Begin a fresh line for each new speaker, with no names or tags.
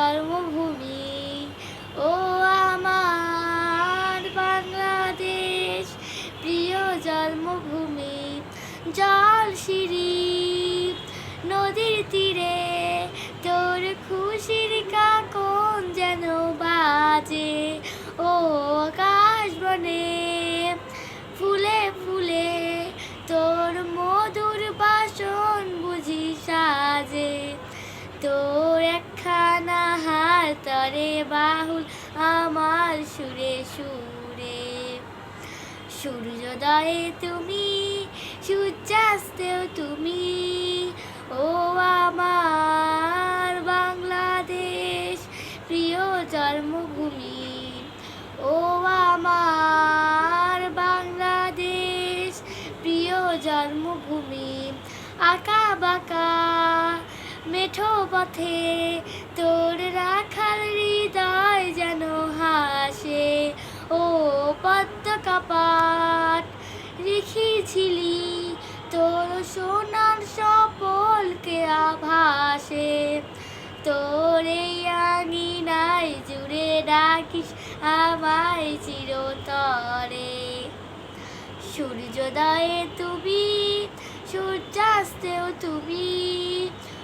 জন্মভূমি। ও আমার বাংলাদেশ, প্রিয় জন্মভূমি। জল সিঁড়ি, নদীর তীরে, তোর খুশির কাকন যেন বাজে। ও আকাশ বনে, ফুলে ফুলে তোর মধুর বাসন বুঝি সাজে। তোর তরে বাহুল, আমার সুরে সুরে। সূর্যোদয়ে তুমি, সূর্যাস্তেও তুমি। ও আমার বাংলাদেশ, প্রিয় জন্মভূমি। ও আমার বাংলাদেশ, প্রিয় জন্মভূমি। আঁকা বাঁকা মেঠো পথে, তোর রাখাল হৃদয় যেন হাসে। ও পদ্ম কাপাট, রেখেছিলি তোর সোনার সপলকে আভাসে। তোর এই আঙিনায় জুড়ে ডাকিস আমায় চিরতরে। সূর্যোদয়ে তুমি, সূর্যাস্তেও তুমি।